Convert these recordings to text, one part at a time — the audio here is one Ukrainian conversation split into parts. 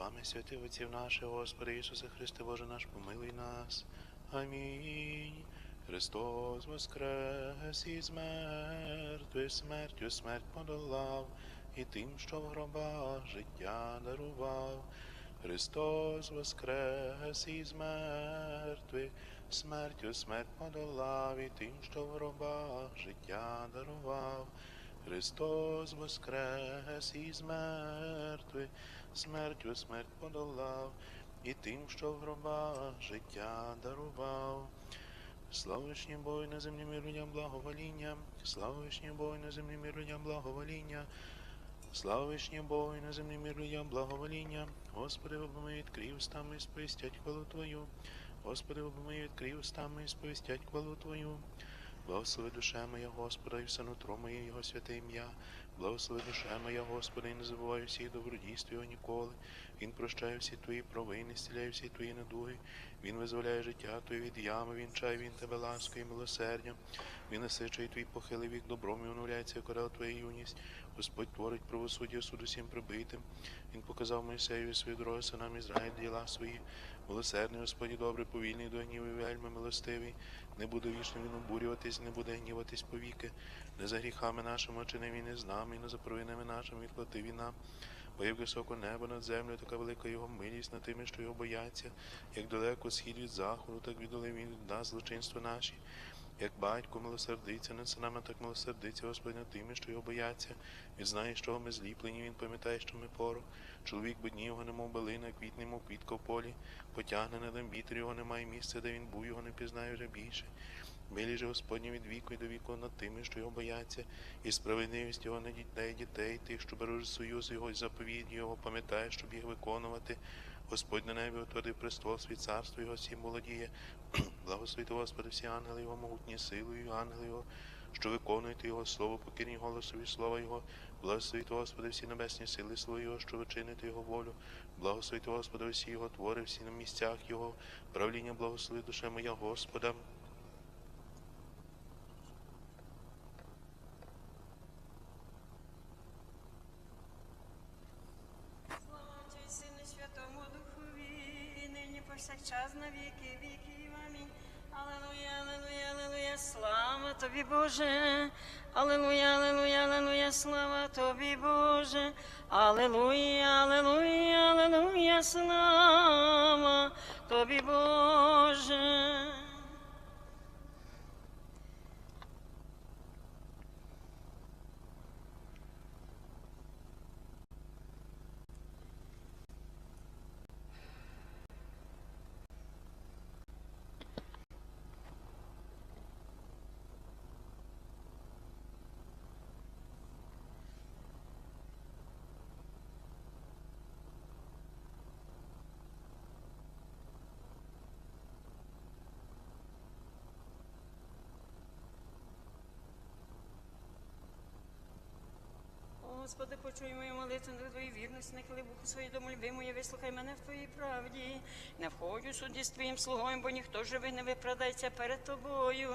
Вами святи отців наших, Господи Ісусе Христе, Боже наш, помилуй нас. Амінь. Христос воскрес із мертвих, смертю смерть подолав, і тим, що в гробах життя дарував. Христос воскрес із мертвих, смертю смерть подолав, і тим, що в гробах життя дарував. Христос воскрес із мертвих, смертю смерть подолав, і тим, що в гробах життя дарував. Слава вишній Бою на землі мир людям благовоління, слава вишній Бою на землі мир людям благовоління, слава вишній Бою на землі мир людям благовоління, Господи, обмий відкрив устами сповістять хвалу Твою, Господи, обмий відкрив устами і сповістять хвалу Твою. Благослови душа моя Господа, і все нутро моє Його святе ім'я. Благослови душа моя Господи, і не забувай всіх добродійств Його ніколи. Він прощає всі твої провини, стіляє всі твої надуги. Він визволяє життя Твоє від ями, він чає він тебе ласкою і милосердям. Він насичує твій похилий вік добром і оновляється корел твоя юність. Господь творить правосуддя суд усім прибитим. Він показав Мойсею свої дороги синам Ізраїль діла свої. Милосердний Господь і добрий, повільний до гніву і вельми милостивий. Не буде вічно він обурюватись, не буде гніватись повіки. Не за гріхами нашими чинив він і з нами, не за провинами нашими відплатив він нам. Бо як високо небо над землею, така велика його милість над тими, що його бояться, як далеко схід від заходу, так віддалив він від нас злочинства наші. Як батько милосердиться над синами, так милосердиться Господь над тими, що його бояться. Він знає, що ми зліплені, він пам'ятає, що ми порох. Чоловік бедні його, немов билина, квітне, мов квітка в полі, потягне над вітер його немає місця, де він був, його не пізнає вже більше. Милі же від віку і до віку над тими, що його бояться, і справедливість його на дітей, дітей, тих, що беруть союз його і заповідь його, пам'ятає, щоб їх виконувати. Господь на небі утворив престол свій царство його всім володіє. Благословити Господи всі ангели його, могутні силою, ангели його, що виконуєте його слово, покірні голосові слова Його. Благословити Господи всі небесні сили Слова Його, що вичините Його волю. Благословити Господи всі Його твори, всі на місцях Його. Правління благослови душе моя Господа. Боже. Аллилуйя, Аллилуйя, Аллилуйя, слава тобі, Боже. Господи, почуй мою молитву на твої вірності, не коли Богу свої домольби моє, вислухай мене в твоїй правді. Не входю суді з твоїм слугою, бо ніхто живий не виправдається перед тобою,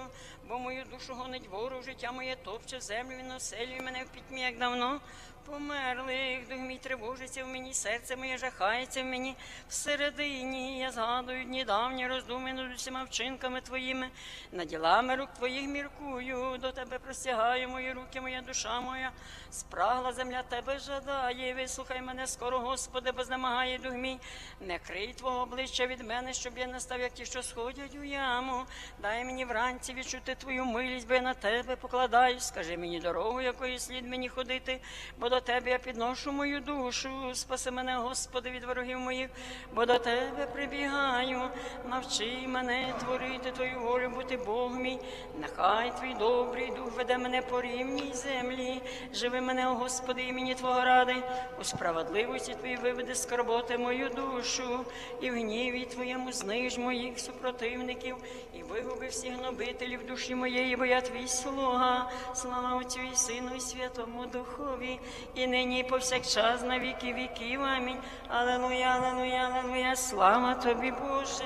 бо мою душу гонить ворог, життя моє топче землю, він оселює мене в пітьмі, як давно. Померлих, дух мій тривожиться в мені, серце моє жахається в мені всередині. Я згадую дні давні, роздуми над усіма вчинками твоїми, над ділами рук твоїх міркую, до тебе простягаю мої руки, моя душа моя, спрагла земля тебе жадає. Вислухай мене скоро, Господи, бо знемагає дух мій. Не крий твого обличчя від мене, щоб я не став, як ті, що сходять у яму. Дай мені вранці відчути твою милість, бо я на тебе покладаюсь. Скажи мені дорогу, якою слід мені ходити, бо до тебе я підношу мою душу. Спаси мене, Господи, від ворогів моїх, бо до тебе прибігаю. Навчи мене творити твою волю, бути Бог мій. Нехай твій добрий дух веде мене по рівній землі. Живи мене, Господи, імені Твого ради. У справедливості Твої виведи скорботи мою душу, і в гніві Твоєму зниж моїх супротивників, і вигуби всіх гнобителів душі моєї, бо я твій слуга. Слава Отцю і Сину, і Святому Духові, і нині, і повсякчас, на віки віків. Амінь. Алелуя, алелуя, алелуя, слава тобі, Боже.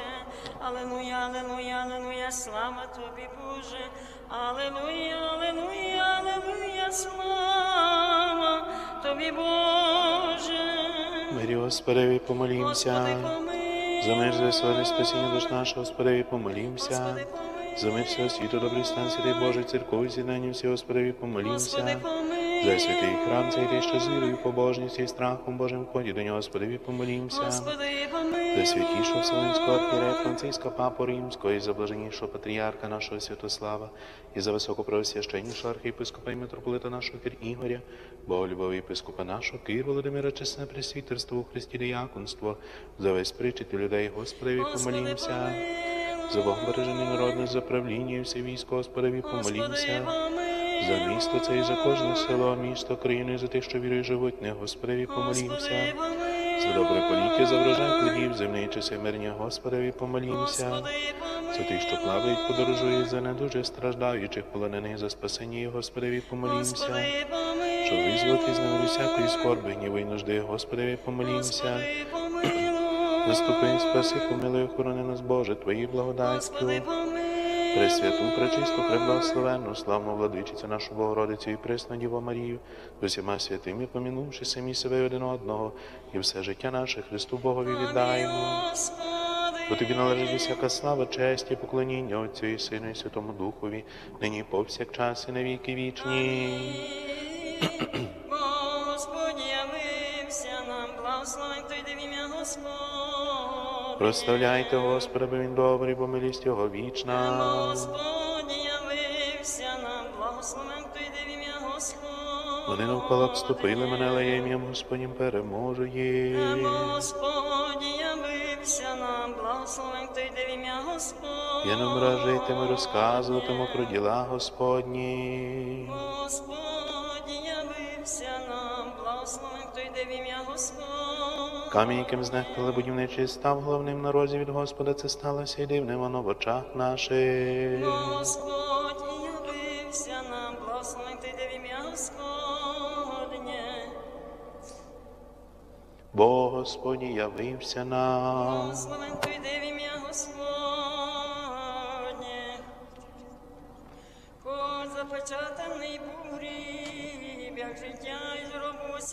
Алелуя, алелуя, алелуя, слава тобі, Боже. Алелуя, алелуя, алелуя, слава тобі, Боже. Мирі Господи, помолімся. За мир, за веселе спасіння душ нашого, Господи, помолімся. За мир всього світу, добрий стан, святий Божий, церкові з'єднання всі, Господи, Господи, помолімся. За святий храм, цей ти, що з вірою, побожністю і страхом Божим вході до нього, Господи, помолімся. Господи, помилуй. За святішого Вселенського архієрея Франциска Папу Римського, і за блаженнішого патріарха нашого Святослава, і за високопросвященнішого архієпископа і митрополита нашого Кир Ігоря, Боголюбового єпископа нашого Кир Володимира, чесне пресвітерство у Христі Діяконство, за весь причити людей, Господи, помолімся. За Бог бережений народне, за правління і все військо, Господи, Господи, помолімся. За місто це і за кожне село, місто, країну, і за тих, що вірою живуть, не Господи, помолімся. За добре поліття, за врожай плодів, земний часи мирні, Господи, помолімся. За тих, що плавають, подорожують, за недуже страждаючих, полонених, за спасення, Господи, помолімся. Щоб визволити з неволі всякої скорби, гніву і нужди, Господи, помолімся. Заступи, спаси, помилуй, охорони нас, Боже, Твої благодаттю. Пресвяту, пречисту, преблагословенну, славну владичицю нашу Богородицю і пресну Діву Марію, з усіма святими, помінувши самі себе один одного, і все життя наше Христу Богові віддаємо. Бо тобі належить всяка слава, честь і поклоніння Отцю і Сину і Святому Духові, нині повсякчас і на віки вічні. Господь явився нам, благословен в ім'я Господь. Прославляйте Господа, бо Він добрий, бо милість Його вічна. Господь явився нам, благословен той в ім'я Господь. Вони навколо обступили мене, але я ім'ям Господнім переможу їх. Господь явився нам, благословен той в ім'я Господь. Я не мражитиму, розказуватиму про діла Господні. Камінь, яким знехтали будівничий, став головним на розі від Господа, це сталося і дивним воно в очах наших. Господь явився нам, благословити в ім'я Господнє. Бо Господь явився нам. Благословити в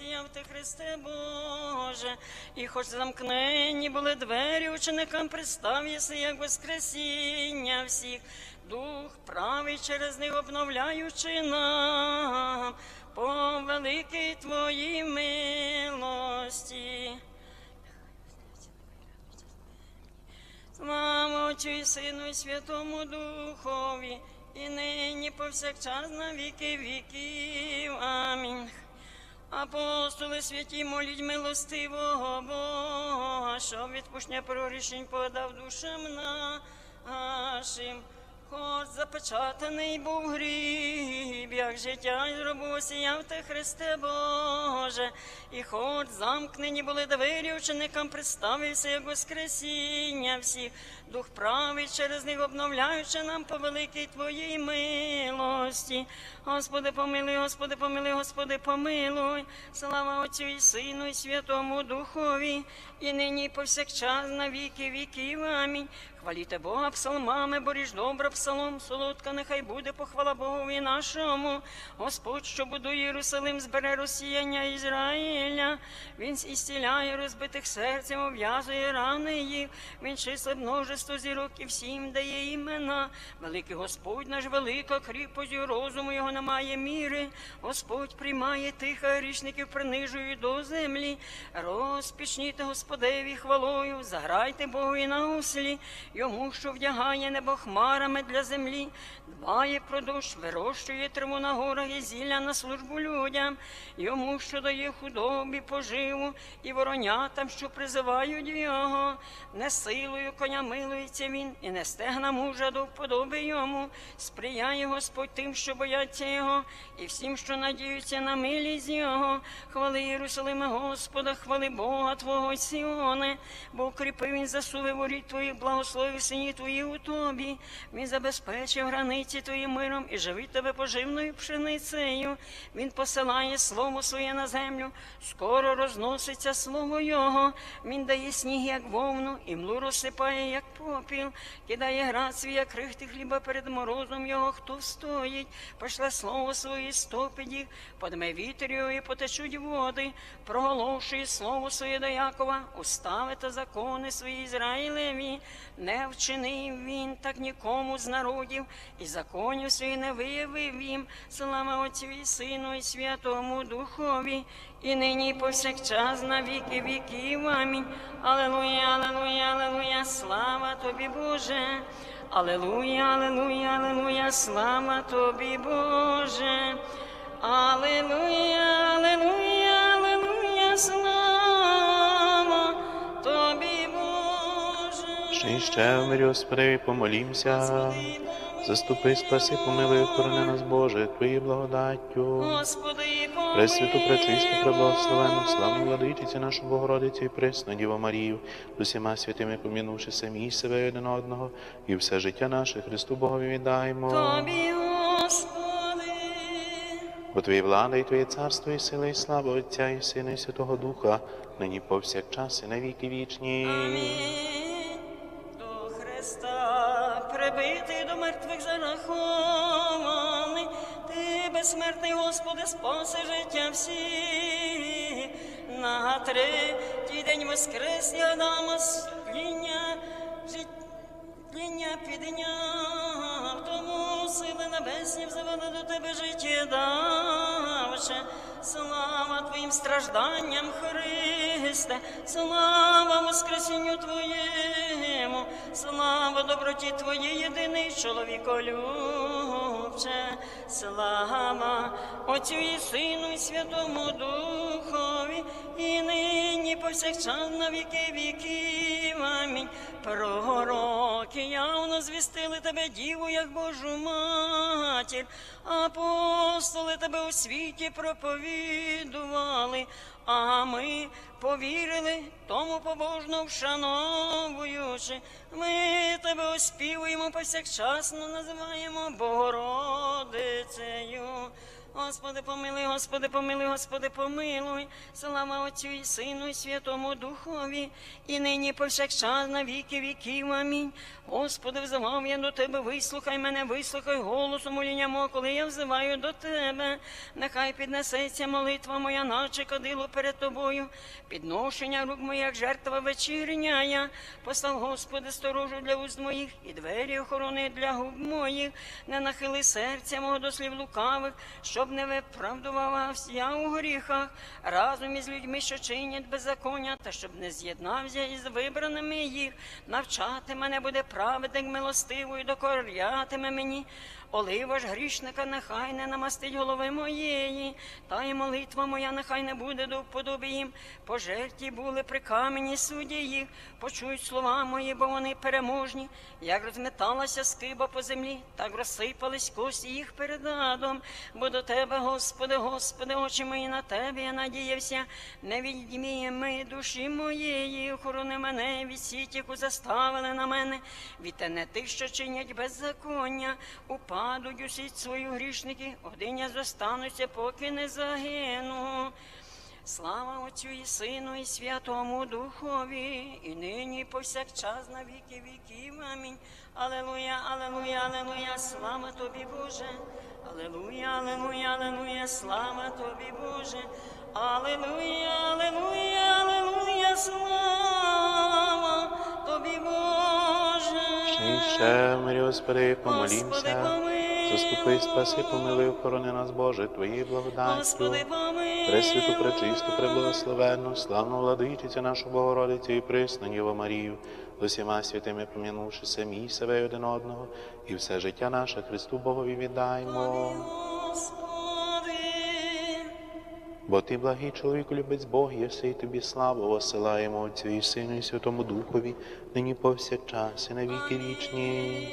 гробу ти, Христе Боже, і хоч замкнені були двері ученикам пристав, єси як воскресіння всіх, дух правий через них обновляючи нам, по великій твоїй милості. Слава Отцю і Сину і Святому Духові, і нині повсякчас на віки віків. Амінь. Апостоли святі, моліть милостивого Бога, щоб відпущення прорішень подав душам нашим. Хоч запечатаний був гріб, як життя із гробу осіяв ти, Христе Боже, і хоч замкнені були двері ученикам, представився як воскресіння всіх, дух правий через них обновляючи нам по великій Твоїй милості. Господи, помилуй, Господи, помилуй, Господи, помилуй. Слава Отцю і Сину, і Святому Духові, і нині повсякчас на віки віків. Амінь. Хваліте Бога псалмами, боріж добра псалом, солодка нехай буде похвала Богові нашому. Господь, що будує Єрусалим, збере розсіяння Ізраїля. Він ісціляє розбитих серцем, обв'язує рани їх. Він числить множество зірок і всім дає імена. Великий Господь наш велика кріпость, розуму його немає міри. Господь приймає тих, грішників принижує до землі. Розпічніте Господеві хвалою, заграйте Богу і на услі, йому, що вдягає небо хмарами для землі, дбає про дощ, вирощує траву на горах і зілля на службу людям, йому, що дає худобі поживу, і воронятам, що призивають його, не силою коня милується він, і не стегна мужа до вподоби йому, сприяє Господь тим, що бояться його, і всім, що надіються на милість його. Хвали Єрусалиме Господа, хвали Бога Твого Сіоне, бо укріпив він засуви воріт твоїх, благословив сині твої у тобі. Він забезпечив границі твої миром і живить тебе поживною пшеницею. Він посилає слово своє на землю, скоро розноситься слово Його. Він дає сніг, як вовну, і млу розсипає, як попіл, кидає град свій, як крихти хліба перед морозом його, хто стоїть, пошле слово своє стопіді, подме його і потечуть води, проголошує слово своє до Якова, устави та закони свої Ізраїлеві, не вчинив він так нікому з народів, і законів своїх не виявив їм, слава Отцю і Сину, і Святому Духові, і нині і повсякчас на віки віків. Амінь. Алелуя, алелуя, алелуя, слава тобі, Боже. Алелуя, алелуя, алелуя, слава тобі, Боже. Алелуя, алелуя, алелуя, слава тобі, Боже. Ще й ще Господи, помолімся. Заступи, спаси, помилуй, охорони нас, Боже, Твоєю благодаттю. Господи. Пресвяту, пречисту, преблагословенну, славну владичицю нашу Богородицю і пресну Діву Марію, з усіма святими помінувши самі себе і один одного, і все життя наше Христу Богові віддаємо. Тобі, Господи. Бо Твоє влада і Твоє царство, і сила, і слава Отця, і Сина, і Святого Духа, нині повсякчас, і на віки вічні. Амінь. Спаси життя всіх. На третій день воскрес я Адама з тління, жит- тління підняв, тому сили небесні взивали до тебе життя давше. Слава Твоїм стражданням, Христе, слава Воскресінню Твоєму, слава доброті Твоїй, єдиний чоловіколюбче, слава Отцю і Сину, і Святому Духові, і нині повсякчас на віки віків. Амінь. Пророки явно звістили тебе, Діву, як Божу матір, апостоли тебе у світі проповідували, а ми повірили, тому побожно вшановуючи. Ми тебе оспівуємо повсякчасно, називаємо Богородицею. Господи, помилуй, Господи, помилуй, Господи, помилуй. Слава Отцю і Сину, і Святому Духові, і нині повсякчас на віки віків. Амінь. Господи, взивав я до Тебе, вислухай мене, вислухай голосу моління мого, коли я взиваю до Тебе. Нехай піднесеться молитва моя, наче кадило перед Тобою. Підношення рук моїх, жертва вечірня. Послав, Господи, сторожу для уст моїх і двері охорони для губ моїх. Не нахили серця мого до слів лукавих, щоб не виправдувався я у гріхах, разом із людьми, що чинять беззаконня, та щоб не з'єднався із вибраними їх. Навчати мене буде праведник милостивою, докорятиме мені. Олива ж грішника нехай не намастить голови моєї, та й молитва моя нехай не буде до вподоби їм. Пожерті були при камені судді їх, почують слова мої, бо вони переможні. Як розметалася скиба по землі, так розсипались кості їх перед адом. Бо до тебе, Господи, Господи, очі мої на тебе я надіявся. Не відмій ми душі моєї, охорони мене від сіть, яку заставили на мене. Від не тих, що чинять беззаконня, упадуть усі свої грішники, один я зостануся, поки не загину. Слава Отцю і Сину, і Святому Духові, і нині, і повсякчас на віки віків. Амінь. Алелуя, алелуя, алелуя, слава тобі, Боже. Алелуя, алелуя, алелуя, слава тобі, Боже. Алелуя, алелуя, В мирі Господи, помолімся. Заступи, спаси, помили, охорони нас, Боже, Твої благодаттю. Пресвяту, пречисту, преблагословенну, славну владичицю нашу Богородицю і присну Діву Марію, з усіма святими помінувши самі себе і один одного, і все життя наше Христу Богові віддаймо. Бо ти, благий чоловіку, любець Бог, єси, і тобі славу осилаємо Отцю і Сину, і Святому Духові, нині повсякчас, і на віки вічні.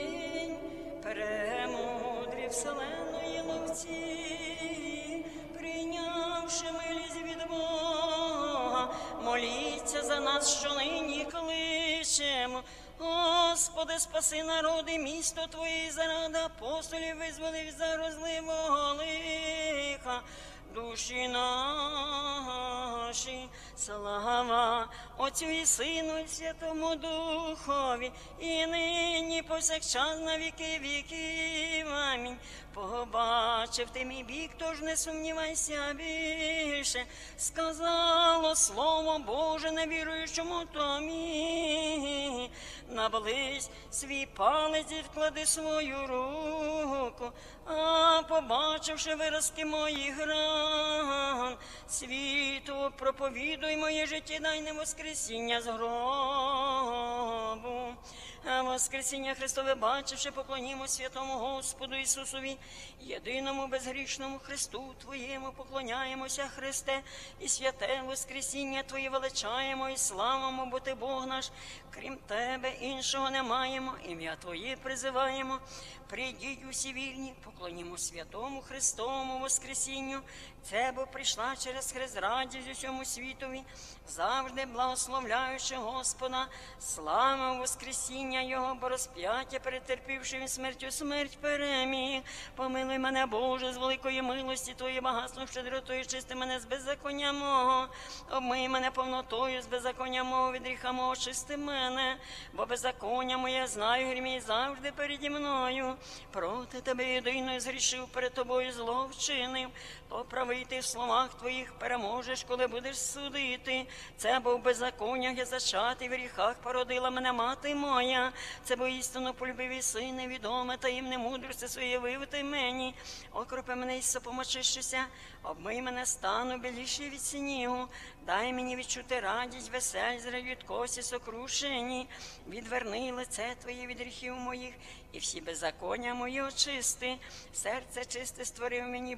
Премудрі вселеної ловці, прийнявши милість від Бога, моліться за нас, що нині кличемо. Господи, спаси народи, місто Твоє, заради апостолів визволи від загрозливого лиха. Душі наші, слава Отцю і Сину, і Святому Духові, і нині повсякчас на віки віків. Амінь. Побачив ти мій бік, тож не сумнівайся більше. Сказало слово Боже невіруючому томі. Наблизь свій палець і вклади свою руку, а побачивши виразки моїх ран, світу проповідуй моє життя, дай не воскресіння з гробу. Воскресіння Христове, бачивши, поклонімо святому Господу Ісусові, єдиному безгрішному Христу Твоєму поклоняємося, Христе, і святе Воскресіння Твоє величаємо і славимо, бо Ти Бог наш, крім Тебе іншого не маємо, ім'я Твоє призиваємо. Прийдіть усі вільні, поклонімо святому Христовому Воскресінню. Це бо прийшла через Христ радість усьому світові, завжди благословляючи Господа, слава Воскресіння Його, бо розп'яття, перетерпівши він смертю, смерть переміг. Помилуй мене, Боже, з великої милості Твої багатством, щедротою, чисти мене з беззаконня мого. Обмий мене повнотою, з беззаконня мого, від гріха мого, чисти мене, бо беззаконня моє знаю, грімій завжди переді мною. Проти тебе єдиною згрішив перед тобою зло вчинив. То правий ти в словах твоїх переможеш, коли будеш судити. Це бо в беззаконнях я зачатий, в гріхах породила мене мати моя. Це бо істинно полюбиві сини, відоме таємне мудрості своє вивити мені. Окропи мене і сопомочищуся, обмий мене стану біліший від снігу. Дай мені відчути радість, весель, від косі сокрушені. Відверни лице твоє від гріхів моїх, і всі беззаконня мої очисти. Серце чисте створив мені